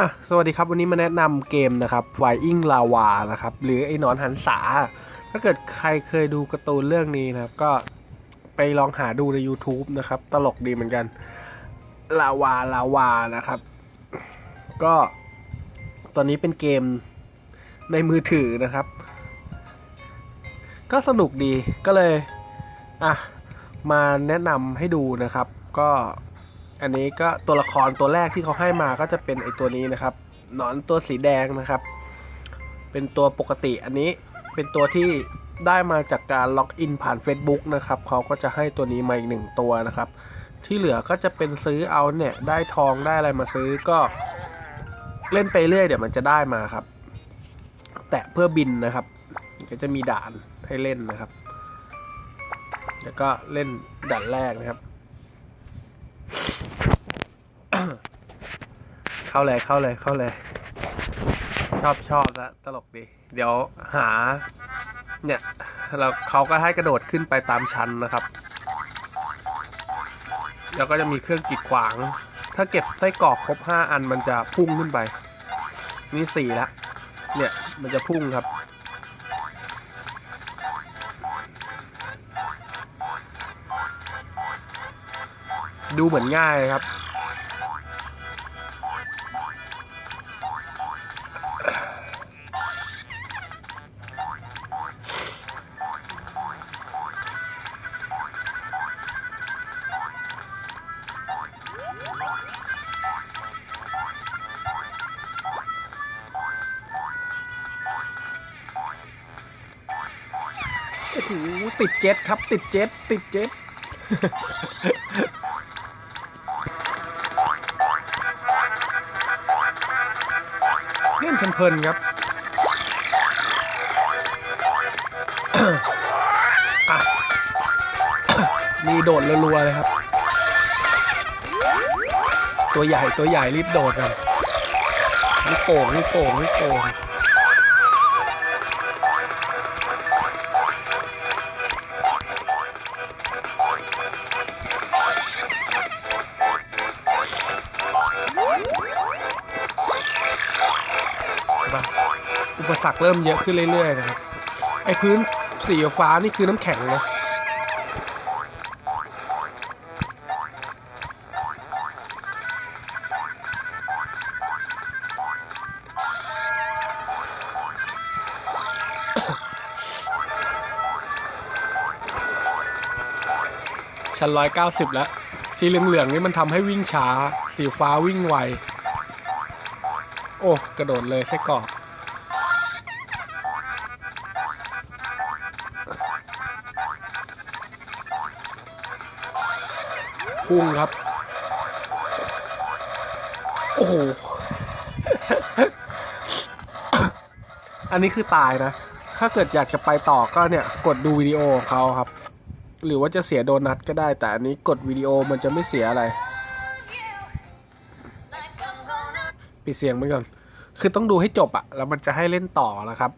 อะสวัสดีครับ วันนี้มาแนะนำเกมนะครับ Flying Lava นะครับ หรือไอ้นอนหันษา ถ้าเกิดใครเคยดูการ์ตูนเรื่องนี้นะครับ ก็ไปลองหาดูใน YouTube นะครับ ตลกดีเหมือนกัน ลาวาลาวานะครับ ก็ตอนนี้เป็นเกมในมือถือนะครับ ก็สนุกดีก็เลย อะ มาแนะนำให้ดูนะครับ ก็ อันนี้ก็ตัวละครตัวแรกที่เขาให้มาก็จะเป็นไอตัวนี้นะครับหนอนตัวสีแดงนะครับ เป็นตัวปกติอันนี้เป็นตัวที่ได้มาจากการล็อกอินผ่าน Facebook นะครับเขาก็จะให้ตัวนี้มาอีกหนึ่งตัวนะครับ ที่เหลือก็จะเป็นซื้อเอาเนี่ยได้ทองได้อะไรมาซื้อก็เล่นไปเรื่อยเดี๋ยวมันจะได้มาครับ แตะเพื่อบินนะครับ ก็จะมีด่านให้เล่นนะครับ แล้วก็เล่นด่านแรกนะครับ เข้าเลยเข้าเลยเข้าเลย ชอบชอบแล้วตลกดี เดี๋ยวหา เนี่ยเราเขาก็ให้กระโดดขึ้นไปตามชั้นนะครับ แล้วก็จะมีเครื่องกีดขวาง ถ้าเก็บไส้กรอกครบ 5 อันมันจะพุ่งขึ้นไป นี่สี่แล้วเนี่ยมันจะพุ่งครับดูเหมือนง่ายครับ โอ้โหติดเจ็ตครับ ติดเจ็ตติดเจ็ตเล่นเพลินๆครับอะมีโดดรัวๆเลยครับ ตัวใหญ่ตัวใหญ่รีบโดดกันนี่โป่งนี่โป่งนี่โป่ง รรคเริ่มเยอะขึ้นเรื่อยๆนะครับ ไอพื้นสีฟ้านี่คือน้ำแข็งนะชั้นร้อยเก้าสิบแล้ว สีเหลืองๆนี่มันทำให้วิ่งช้า สีฟ้าวิ่งไว โอ้ กระโดดเลยไส้กรอก พุ่งครับ โอ้โห อันนี้คือตายนะ ถ้าเกิดอยากจะไปต่อก็เนี่ย กดดูวิดีโอของเขาครับ หรือว่าจะเสียโดนัทก็ได้ แต่อันนี้กดวิดีโอมันจะไม่เสียอะไร ปิดเสียงไปก่อน คือต้องดูให้จบอะแล้วมันจะให้เล่นต่อนะครับ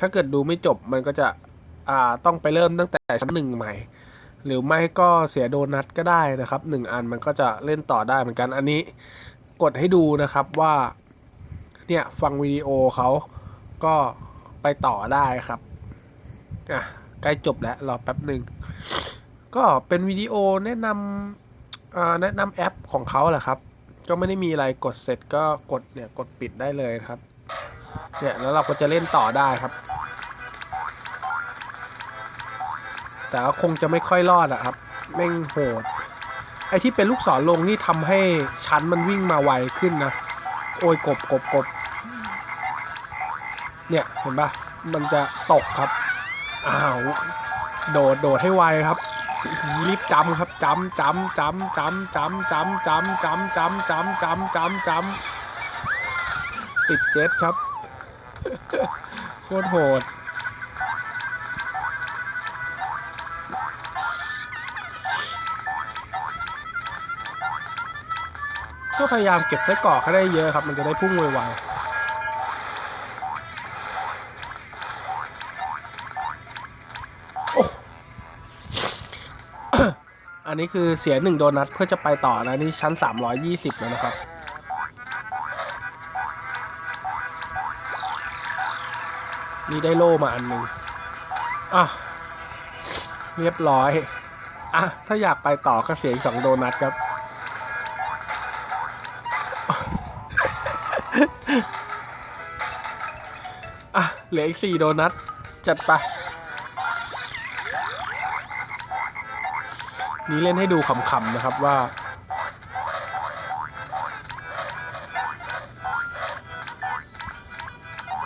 ถ้าเกิดดูไม่จบมันก็จะ อ่า ต้องไปเริ่มตั้งแต่ชั้นหนึ่งใหม่ หรือไม่ก็เสียโดนัทก็ได้นะครับหนึ่งอันมันก็จะเล่นต่อได้เหมือนกันอันนี้กดให้ดูนะครับว่าเนี่ยฟังวิดีโอเขาก็ไปต่อได้ครับอะใกล้จบแล้วรอแป๊บหนึ่งก็เป็นวิดีโอแนะนำอ่าแนะนำแอปของเขาแหละครับ ก็ไม่ได้มีอะไรกดเสร็จก็กดเนี่ยกดปิดได้เลยครับเนี่ยแล้วเราก็จะเล่นต่อได้ครับ แต่ก็คงจะไม่ค่อยรอดอะครับแม่งโหด ไอที่เป็นลูกศรลงนี่ทำให้ชั้นมันวิ่งมาไวขึ้นนะ โอ้ยกบกบกบเนี่ยเห็นปะมันจะตกครับ อ้าว โดดโดดให้ไวครับรีบจำครับจำจำจำจำจำจำจำจำจำจำจำจำจำติดเจ็ตครับ โคตรโหด ก็พยายามเก็บไส้กรอกให้ได้เยอะครับ มันจะได้พุ่งไวๆอันนี้คือเสียหนึ่งโดนัทเพื่อจะไปต่อนะนี่ชั้น 320 แล้วนะครับ นี่ได้โล่มาอันหนึ่งอะ เรียบร้อย อะ ถ้าอยากไปต่อก็เสียอีกสองโดนัทครับ เหลืออีกสี่โดนัท จัดไป นี่เล่นให้ดูขำๆนะครับว่า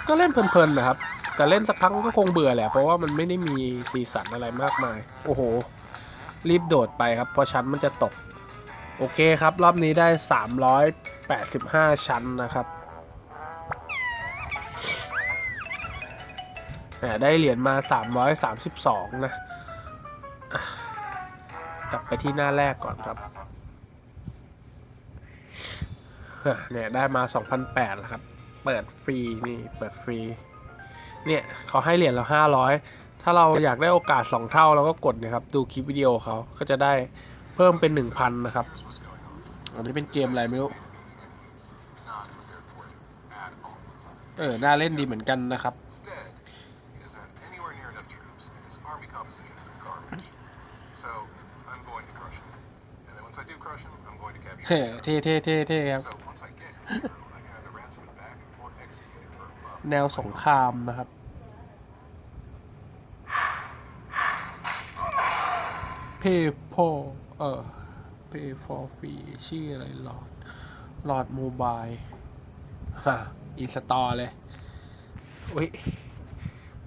ก็เล่นเพลินๆนะครับ แต่เล่นสักพักก็คงเบื่อแหละ เพราะว่ามันไม่ได้มีสีสันอะไรมากมาย โอ้โห รีบโดดไปครับ เพราะชั้นมันจะตก โอเคครับ รอบนี้ได้ 385 ชั้นนะครับ ได้เหรียญมา 332นะอะกลับไปที่หน้าแรกก่อนครับเนี่ยได้มา 2,008แล้วครับ เปิดฟรีนี่เปิดฟรี เนี่ยเขาให้เหรียญเราห้าร้อยถ้าเราอยากได้โอกาสสองเท่าเราก็กดนะครับ ดูคลิปวิดีโอเขาก็จะได้เพิ่มเป็นหนึ่งพันนะครับ อันนี้เป็นเกมอะไรไม่รู้เออ น่าเล่นดีเหมือนกันนะครับ เฮ้ him. เท่เท่เท่เท่ครับ So, once I get his hero, I can either ransom him back or execute him for a love. แนวสงครามนะครับ เพย์พอเออเพย์ฟอร์ฟรีชื่ออะไรหลอดหลอดโมบายฮะอินสตอเลยอุ้ย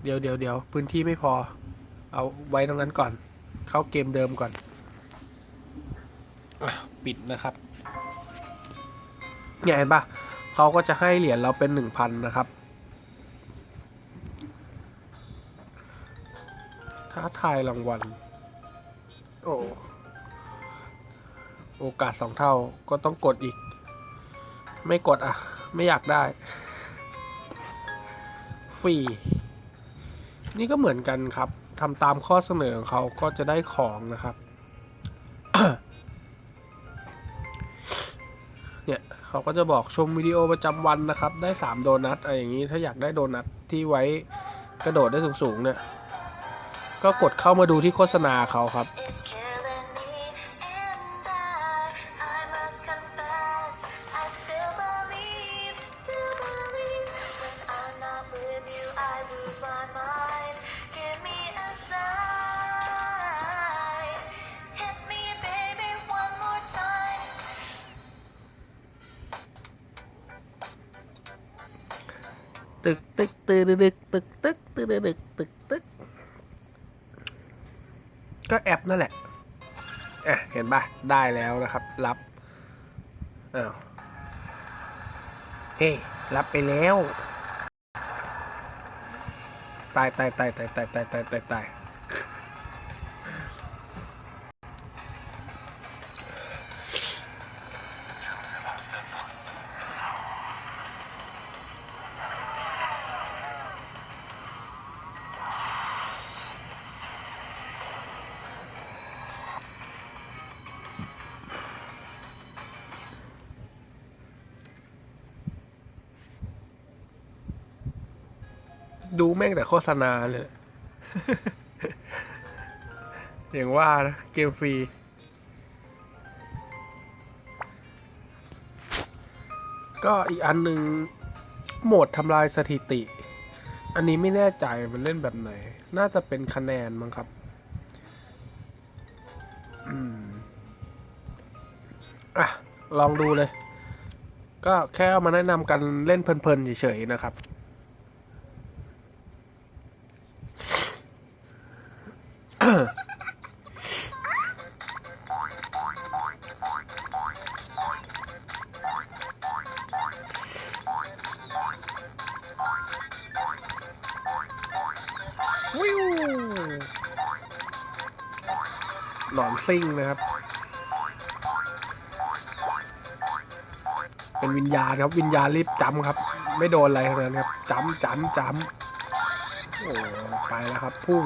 เดี๋ยวเดี๋ยวเดี๋ยวพื้นที่ไม่พอ เอาไว้ตรงนั้นก่อน เข้าเกมเดิมก่อนอะ ปิดนะครับเนี่ยเห็นปะเขาก็จะให้เหรียญเราเป็นหนึ่งพันนะครับ ท้าทายรางวัล โอ้โอกาสสองเท่าก็ต้องกดอีก ไม่กดอะ ไม่อยากได้ ฟรี นี่ก็เหมือนกันครับทำตามข้อเสนอของเขาก็จะได้ของนะครับ เนี่ยเขาก็จะบอกชมวิดีโอประจำวันนะครับ ได้ 3 โดนัทอะไรอย่างนี้ถ้าอยากได้โดนัทที่ไว้กระโดดได้สูงๆเนี่ยก็กดเข้ามาดูที่โฆษณาเขาครับ ตึกตึกตึกตึกตึกตึกตึกตึกตึกตึกก็แอปนั่นแหละอะเห็นปะได้แล้วนะครับ รับอ้าวเฮ้ยรับไปแล้ว ตายตายตายตายตายตายตายตาย ดูแม่งแต่โฆษณาเลย อย่างว่านะเกมฟรี ก็อีกอันหนึ่งโหมดทำลายสถิติ อันนี้ไม่แน่ใจมันเล่นแบบไหน น่าจะเป็นคะแนนมั้งครับอะ ลองดูเลย ก็แค่เอามาแนะนำกันเล่นเพลินๆเฉยๆนะครับ วิวหนอนซิ่งนะครับ เป็นวิญญาณครับ วิญญาณรีบจำครับ ไม่โดนอะไรทั้งนั้นครับจำจำจำโอ้ไปแล้วครับพุ่ง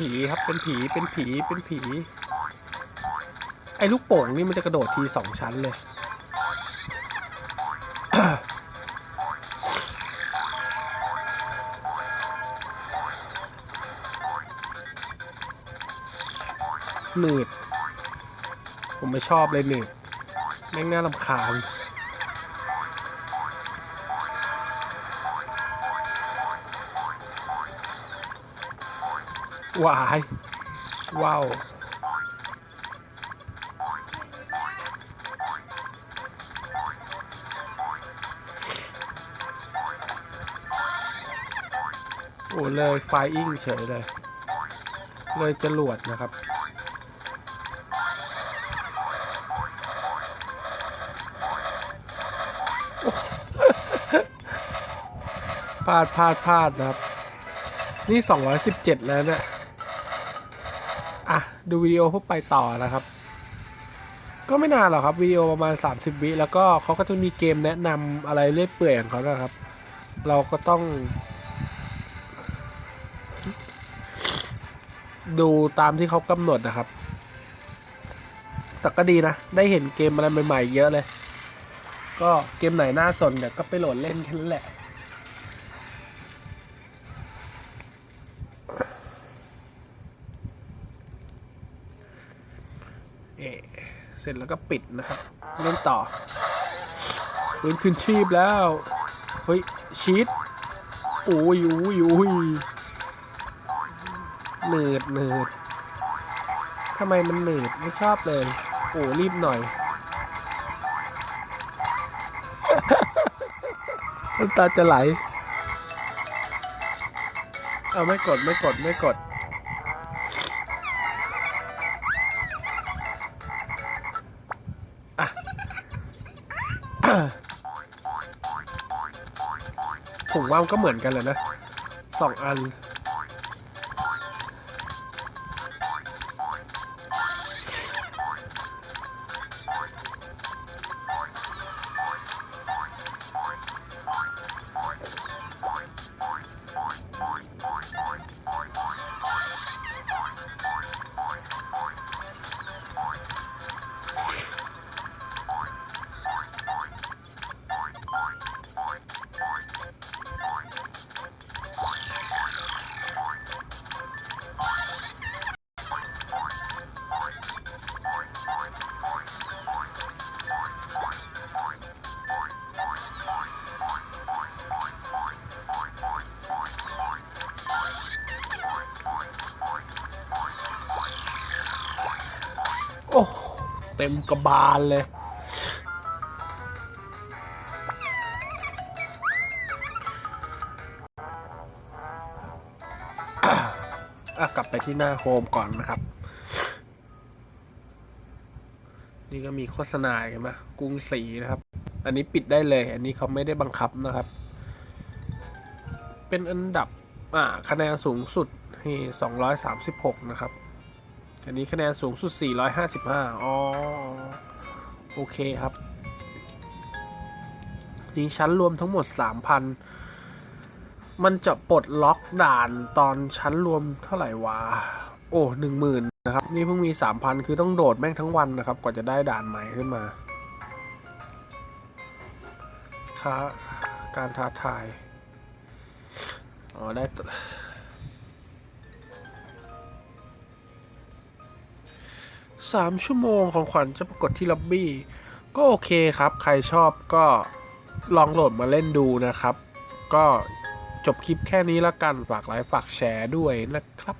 ผีครับ เป็นผี เป็นผี เป็นผี ไอ้ลูกโป่งนี่มันจะกระโดดทีสองชั้นเลย หนืด ผมไม่ชอบเลยหนืด แม่งน่ารำคาญ วายว้าวโอ้เลยไฟอิงเฉยเลย เลยจรวดนะครับพลาดพลาดพลาดนะครับ นี่ 217 แล้วเนี่ย อะ ดูวิดีโอพื่อไปต่อนะครับ ก็ไม่นานหรอกครับวิดีโอประมาณ 30 วิแล้วก็เขาก็จะมีเกมแนะนำอะไรเรื่อยเปื่อยของเขานะครับ เราก็ต้องดูตามที่เขากำหนดนะครับ แต่ก็ดีนะ ได้เห็นเกมอะไรใหม่ๆเยอะเลย ก็เกมไหนน่าสนเดี๋ยวก็ไปโหลดเล่นแค่นั้นแหละ เอเสร็จแล้วก็ปิดนะครับ เล่นต่อเปืนคืนชีพแล้ว เฮ้ย ชีตโอ้ยโอ้ยโอ้ยเหนืดเหนืดทำไมมันเหนืดไม่ชอบเลย โอ้รีบหน่อยน้ำตาจะไหล เอาไม่กดไม่กดไม่กด ว่ามันก็เหมือนกันแหละนะสองอัน เต็มกระบาลเลย อะกลับไปที่หน้าโฮมก่อนนะครับ นี่ก็มีโฆษณาเห็นไหมกรุงศรีนะครับ อันนี้ปิดได้เลย อันนี้เขาไม่ได้บังคับนะครับ เป็นอันดับอ่าคะแนนสูงสุดที่236 นะครับ อันนี้คะแนนสูงสุด 455 อ๋อ โอเคครับ นี่ชั้นรวมทั้งหมด 3,000 มันจะปลดล็อกด่านตอนชั้นรวมเท่าไหร่วะ โอ้หนึ่งหมื่นนะครับ นี่เพิ่งมี 3,000 คือต้องโดดแม่งทั้งวันนะครับ กว่าจะได้ด่านใหม่ขึ้นมาท้าการท้าทาย อ๋อ ได้ ตสามชั่วโมงของขวัญจะปรากฏที่ล็อบบี้ ก็โอเคครับ ใครชอบก็ลองโหลดมาเล่นดูนะครับ ก็จบคลิปแค่นี้ละกัน ฝากไลค์ฝากแชร์ด้วยนะครับ